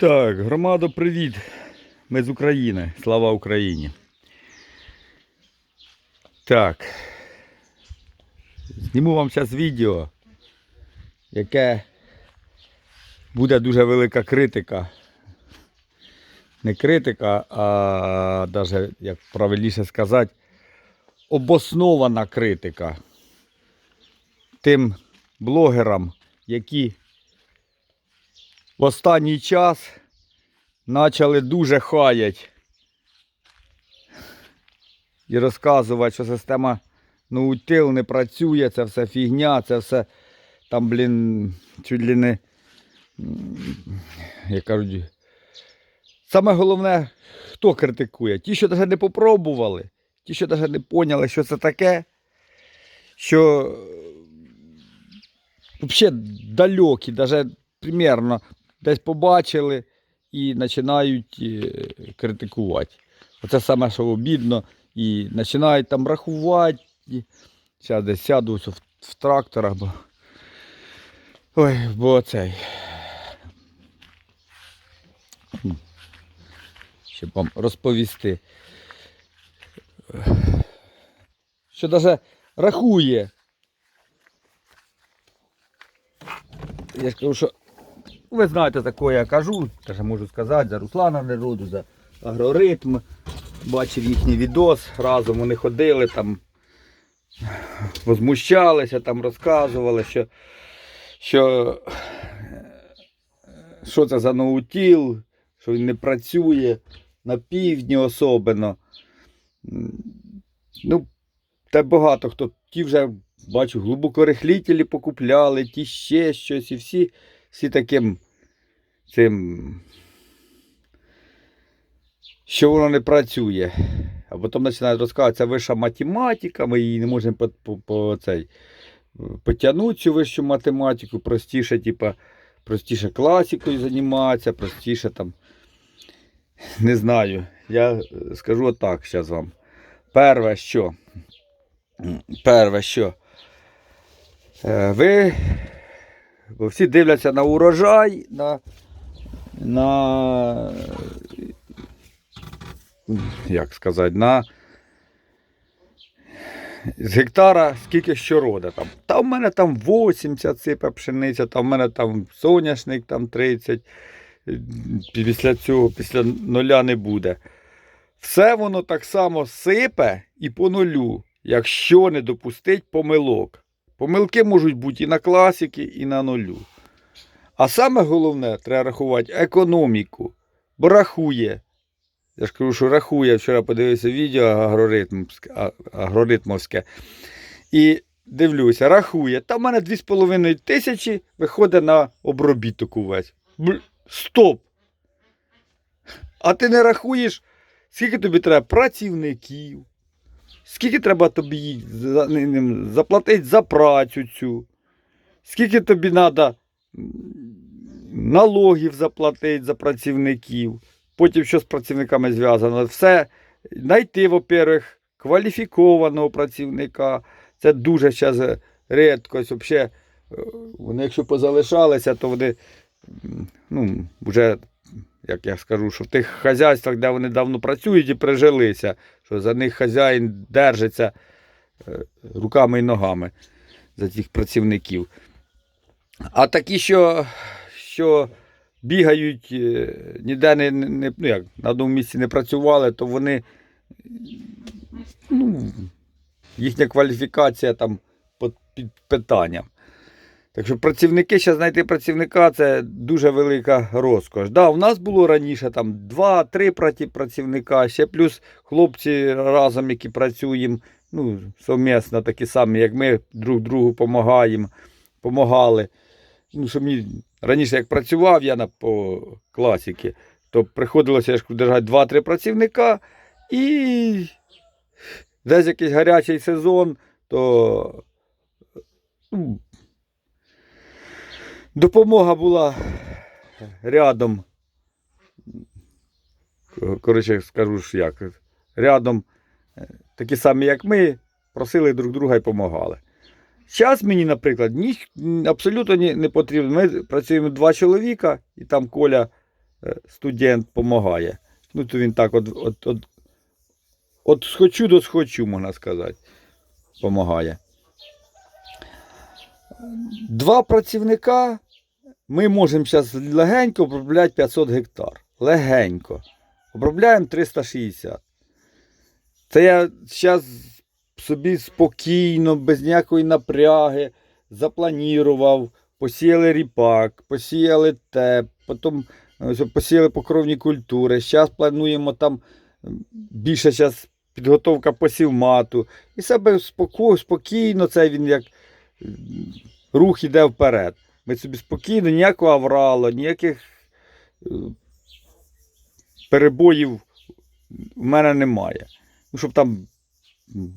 Так, громадо, привіт. Ми з України. Слава Україні. Так. Зніму вам зараз відео, яке буде дуже велика критика. Не критика, а навіть, як правильніше сказати, обоснована критика тим блогерам, які в останній час почали дуже хаять і розказувати, що система ноутил не працює, це все фігня, це все там, блін, чуть ли не, м, як кажуть, саме головне, хто критикує? Ті, що навіть не попробували, ті, що навіть не поняли, що це таке, що взагалі далекі, навіть примерно десь побачили і починають е, критикувати. Оце саме, що обідно. І починають там рахувати. Зараз десь сяду в, тракторах, бо. Ой, бо цей. Щоб вам розповісти. Що навіть рахує. Я ж кажу, що ви знаєте, за кого я кажу, теж можу сказати, за Руслана Нероду, за агроритм. Бачив їхній відос, разом вони ходили там, возмущалися, там розказували, що, що, що це за ноутіл, що він не працює на півдні особливо. Ну, та багато хто, ті вже бачу, глибокорихлітелі покупляли, ті ще щось, і всі всі таким цим, що воно не працює. А потім починають розказувати, це вища математика, ми її не можемо по, по, по цей, потягнути цю вищу математику, простіше, типа, простіше класикою займатися, простіше там. Не знаю. Я скажу отак зараз вам. Перше, що. Перше, що. Е, Ви Бо всі дивляться на урожай, на, на як сказати, на з гектара скільки що рода там. Та в мене там 80 сипе пшениця, та в мене там соняшник там 30. Після цього, після нуля не буде. Все воно так само сипе і по нулю, якщо не допустить помилок. Помилки можуть бути і на класики, і на нулю. А саме головне, треба рахувати економіку. Бо рахує. Я ж кажу, що рахує, вчора подивився відео агроритмовське. І дивлюся, рахує. Та в мене 2,5 тисячі виходить на обробіток увесь. Бл- Стоп! А ти не рахуєш, скільки тобі треба працівників, Скільки треба тобі заплатити за працю цю? Скільки тобі треба налогів заплатити за працівників? Потім що з працівниками зв'язано? Все знайти, во-первых, кваліфікованого працівника. Це дуже зараз рідкость. Взагалі, вони, якщо позалишалися, то вони ну, вже, як я скажу, що в тих хазяйствах, де вони давно працюють і прижилися, що за них хазяїн держиться е, руками і ногами за цих працівників. А такі, що, що бігають, е, ніде не, не, ну як, на одному місці не працювали, то вони ну, їхня кваліфікація там під питанням. Так що працівники, зараз знайти працівника це дуже велика розкош. Да, у нас було раніше там 2-3 працівника, ще плюс хлопці разом, які працюємо, ну, совмісно, такі самі, як ми друг другу допомагаємо, помагали. Ну, що мені раніше, як працював я на по класіки, то приходилося держати 2-3 працівника і десь якийсь гарячий сезон, то ну, допомога була рядом. Коротше, скажу ж як. Рядом е, такі самі, як ми, просили друг друга і допомагали. Зараз мені, наприклад, ні, абсолютно не потрібно. Ми працюємо два чоловіка, і там Коля е, студент допомагає. Ну, то він так от, от, от, от схочу до схочу, можна сказати, допомагає. Два працівника ми можемо зараз легенько обробляти 500 гектар. Легенько. Обробляємо 360. Це я зараз собі спокійно, без ніякої напряги, запланував, посіяли ріпак, посіяли те, потім посіяли покровні культури. Зараз плануємо там більше зараз підготовка посівмату. І себе спокійно, це він як рух іде вперед. Ми собі спокійно, ніякого авралу, ніяких е, перебоїв в мене немає. Ну, щоб там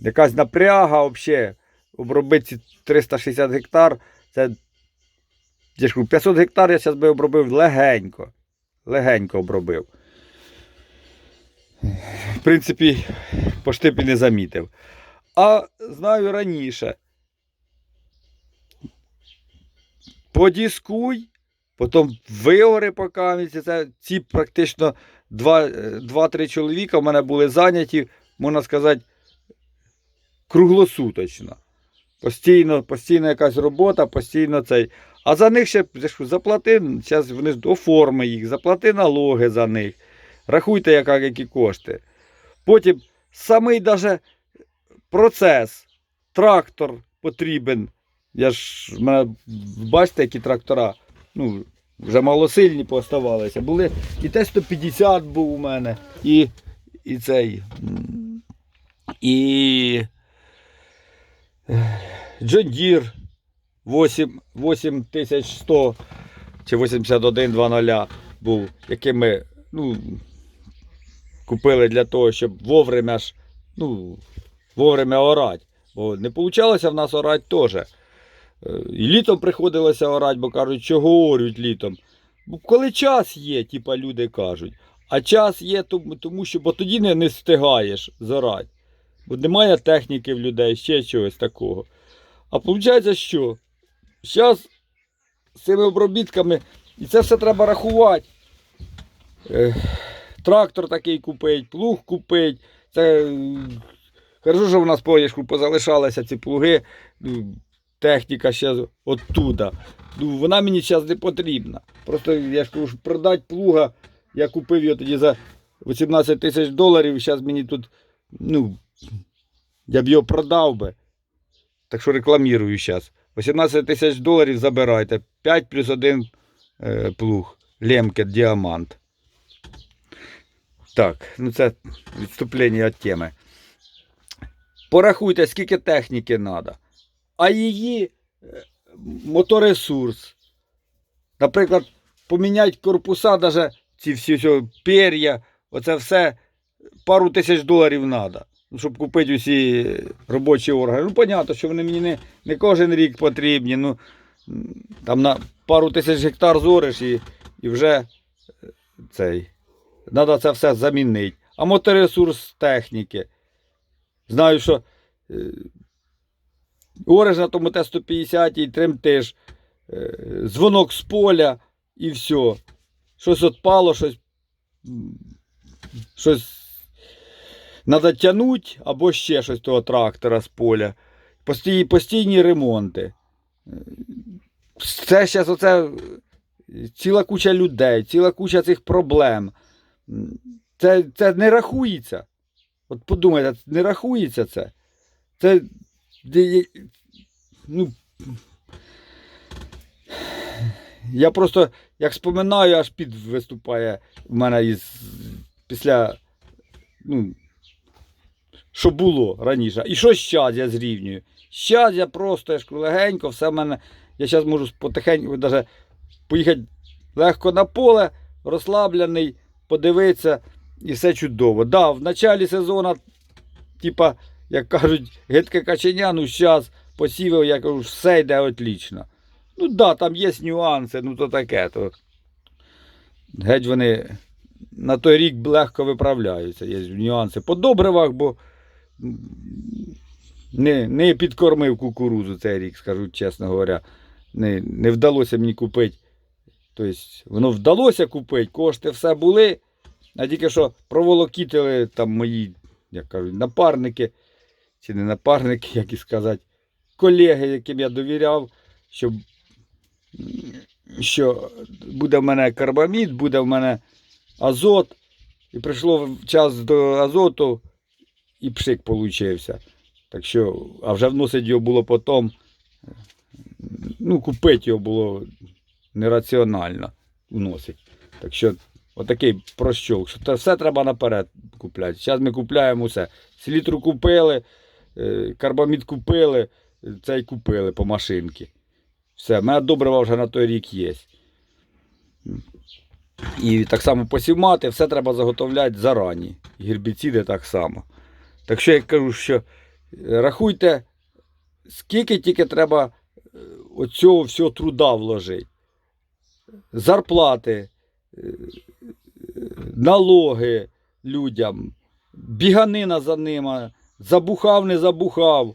якась напряга взагалі обробити ці 360 гектар, це я ж кажу, 500 гектар я зараз би обробив легенько. Легенько обробив. В принципі, б не замітив. А знаю раніше. Подіскуй, потім вигори по камінці. Це ці практично 2-3 чоловіка в мене були зайняті, можна сказати, круглосуточно. Постійно, постійно якась робота, постійно цей. А за них ще заплати, зараз вони оформи їх, заплати налоги за них. Рахуйте, яка, які кошти. Потім самий даже процес, трактор потрібен. Я ж, мене, бачите, які трактора, ну, вже малосильні поставалися. Були і Т-150 був у мене, і, і цей. І Deere 8, 8100 чи 8100 був, який ми ну, купили для того, щоб вовремя ж, ну, вовремя орати. Бо не вийшло в нас орати теж. Е, І літом приходилося орати, бо кажуть, чого орють літом. Коли час є, типа люди кажуть. А час є, тому, що бо тоді не, не встигаєш зорати. Бо немає техніки в людей, ще чогось такого. А виходить, що? Зараз з цими обробітками, і це все треба рахувати. Е, трактор такий купить, плуг купить. Це е, хорошо, що в нас поїжку позалишалися ці плуги. Техніка ще оттуда. Ну, вона мені зараз не потрібна. Просто я ж кажу, продати плуга, я купив його тоді за 18 тисяч доларів, зараз мені тут, ну, я б його продав би. Так що рекламірую зараз. 18 тисяч доларів забирайте. 5 плюс 1 е, плуг. Лемкет, діамант. Так, ну це відступлення від теми. Порахуйте, скільки техніки треба. А її е, моторесурс. Наприклад, поміняти корпуса, даже ці всі, всі пер'я, оце все пару тисяч доларів треба. Щоб купити усі робочі органи. Ну, понятно, що вони мені не, не кожен рік потрібні. Ну, там на пару тисяч гектар зориш і, і вже е, цей. Треба це все замінити. А моторесурс техніки. Знаю, що е, ореш на тому Т-150 і тремтиш, е, дзвонок з поля і все. Щось отпало, щось. Щось Надо тягнути або ще щось того трактора з поля. Постійні, постійні ремонти. Е, Це зараз оце е, ціла куча людей, ціла куча цих проблем. Це, це не рахується. От подумайте, не рахується це. Це. Ну, я просто, як споминаю, аж під виступає в мене із після. Ну, що було раніше. І що зараз я зрівнюю? Зараз я просто я ж легенько, все в мене. Я зараз можу потихеньку даже поїхати легко на поле, розслаблений, подивитися, і все чудово. Да, в началі сезону, типа, як кажуть, гидке каченя, ну зараз посівив, я кажу, все йде отлично. Ну так, да, там є нюанси, ну то таке. То... Геть вони на той рік легко виправляються. Є нюанси по добривах, бо не, не підкормив кукурузу цей рік, скажу чесно говоря. Не, не вдалося мені купити Тобто, воно вдалося купити, кошти все були, а тільки що проволокітили там мої, як кажуть, напарники, чи не напарники, як і сказати, колеги, яким я довіряв, що, що буде в мене карбамід, буде в мене азот. І прийшло час до азоту, і пшик получився. Так що, а вже вносить його було потім. Ну, купити його було нераціонально вносить. Так що, отакий прощок. Що все треба наперед купляти. Зараз ми купляємо все. Селітру купили, карбамід купили, е, цей купили по машинці. Все, в мене добрива вже на той рік є. І так само посівмати, все треба заготовляти зарані. Гербіциди так само. Так що я кажу, що е, рахуйте, скільки тільки треба е, оцього всього труда вложити. Зарплати, е, е, налоги людям, біганина за ними, забухав, не забухав.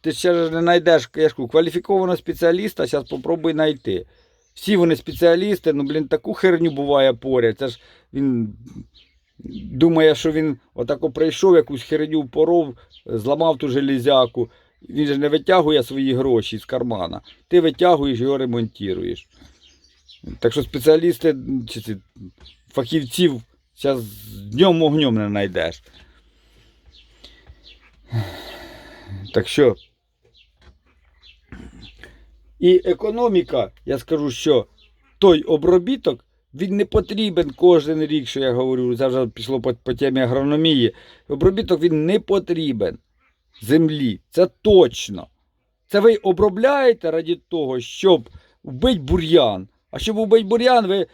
Ти ще ж не знайдеш я ж кажу, кваліфікованого спеціаліста, зараз попробуй знайти. Всі вони спеціалісти, ну, блін, таку херню буває поряд. Це ж він думає, що він отако прийшов, якусь херню поров, зламав ту железяку. Він же не витягує свої гроші з кармана. Ти витягуєш його ремонтуєш. Так що спеціалісти, чи ці фахівців зараз днем огнем не знайдеш. Так що. І економіка, я скажу, що той обробіток, він не потрібен кожен рік, що я говорю, це пішло по, по темі агрономії. Обробіток він не потрібен землі. Це точно. Це ви обробляєте раді того, щоб вбити бур'ян. А щоб вбити бур'ян, ви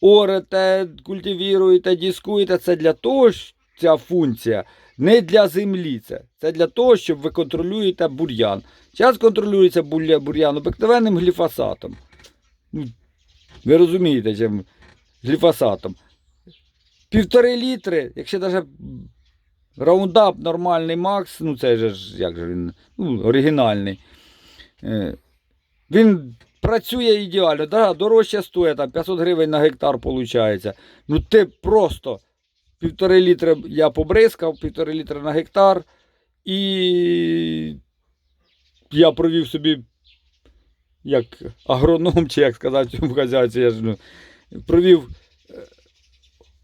орете, культивіруєте, дискуєте. Це для того, ж ця функція, не для землі. Це, це для того, щоб ви контролюєте бур'ян. Зараз контролюється бур'ян обикновенним гліфосатом. Ну, Ви розумієте, чим гліфосатом. Півтори літри, якщо навіть раундап нормальний Макс, ну це ж як же він, ну, оригінальний. Е, Він працює ідеально. Да, дорожче стоїть, там 500 гривень на гектар виходить. Ну ти просто півтори літри я побризкав, півтори літри на гектар. І я провів собі, як агроном, чи як сказати в хазяйці, я ж провів е,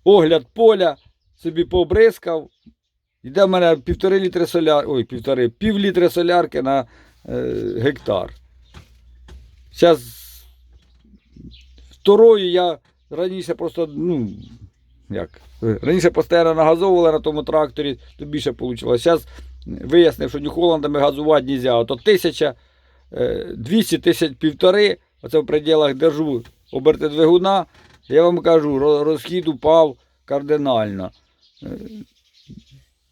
огляд поля, собі побризкав. Йде в мене півтори літри соляр, ой, півтори, пів літри солярки на е, гектар. Зараз второю я раніше просто, ну, як, е, раніше постійно нагазовували на тому тракторі, то більше вийшло. Зараз вияснив, що Нью-Холландами газувати не можна. Ото тисяча, е, 200 тисяч півтори, оце в пределах держу оберти двигуна, я вам кажу, розхід упав кардинально. Е,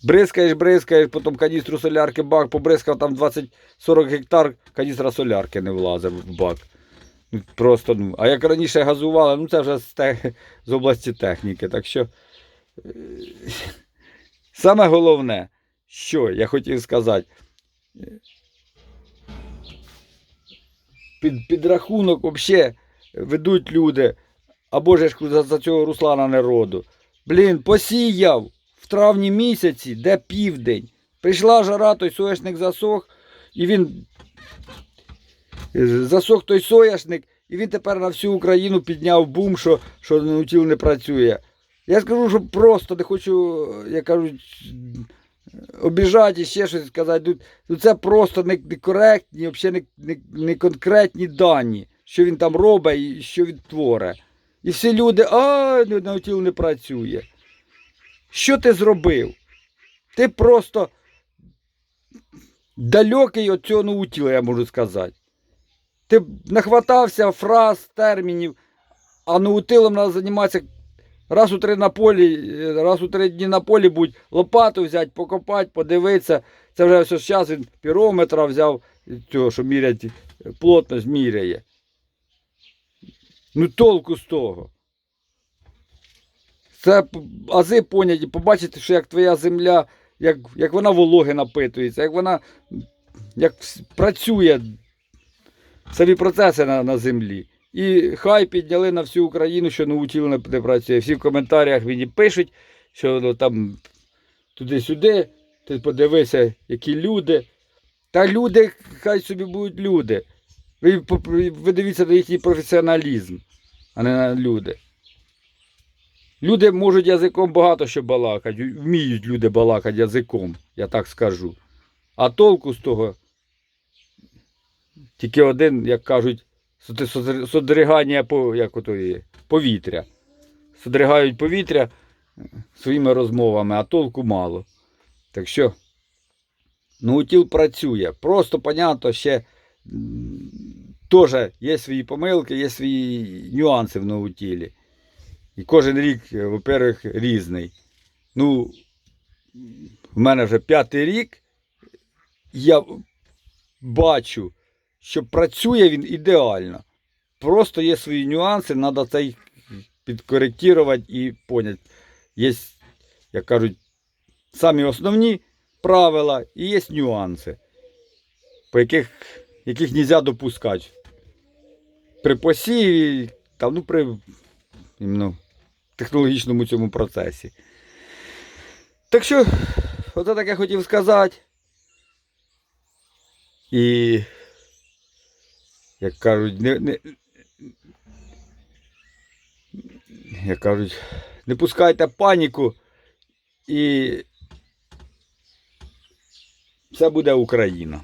Бризкаєш, бризкаєш, потім каністру солярки бак, побризкав там 20-40 гектар, каністра солярки не влазить в бак. Просто, ну, а як раніше газували, ну це вже з, те, з області техніки. Так що е, саме головне, що я хотів сказати, е, під, підрахунок взагалі ведуть люди, або ж за, за цього Руслана Нероду. Блін, посіяв в травні місяці, де південь. Прийшла жара, той соняшник засох, і він засох той соняшник, і він тепер на всю Україну підняв бум, що, що наутіл не працює. Я скажу, що просто не хочу, як кажуть, обіжати і ще щось сказати. Тут, тут це просто некоректні, взагалі не, не, не конкретні дані, що він там робить і що він творить. І всі люди, а, наутіл не працює. Що ти зробив? Ти просто далекий від цього наутіла, я можу сказати. Ти нахватався фраз, термінів, а наутилом треба займатися раз у три на полі, е, раз у три дні на полі будь лопату взяти, покопати, подивитися. Це вже все зараз він пірометра взяв, цього, що мірять, е, плотність міряє. Ну толку з того. Це ази поняті, побачити, що як твоя земля, як, як вона вологи напитується, як вона як працює самі процеси на, на землі. І хай підняли на всю Україну, що не не працює. Всі в коментарях мені пишуть, що ну, там туди-сюди, ти подивися, які люди. Та люди, хай собі будуть люди. Ви, ви дивіться на їхній професіоналізм, а не на люди. Люди можуть язиком багато що балакати, вміють люди балакати язиком, я так скажу. А толку з того тільки один, як кажуть, содригання по, як ото є, повітря. Содригають повітря е, своїми розмовами, а толку мало. Так що, наутіл працює. Просто, понятно, ще теж є свої помилки, є свої нюанси в наутілі. І кожен рік, е, во-первых, різний. Ну, в мене вже п'ятий рік. Я бачу, що працює він ідеально. Просто є свої нюанси, треба це їх підкоректувати і поняти. Є, як кажуть, самі основні правила і є нюанси, по яких, яких не можна допускати. При посіві, там, ну, при іменно, технологічному цьому процесі. Так що, оце так я хотів сказати. І, як кажуть, не, не, як кажуть, не пускайте паніку і все буде Україна.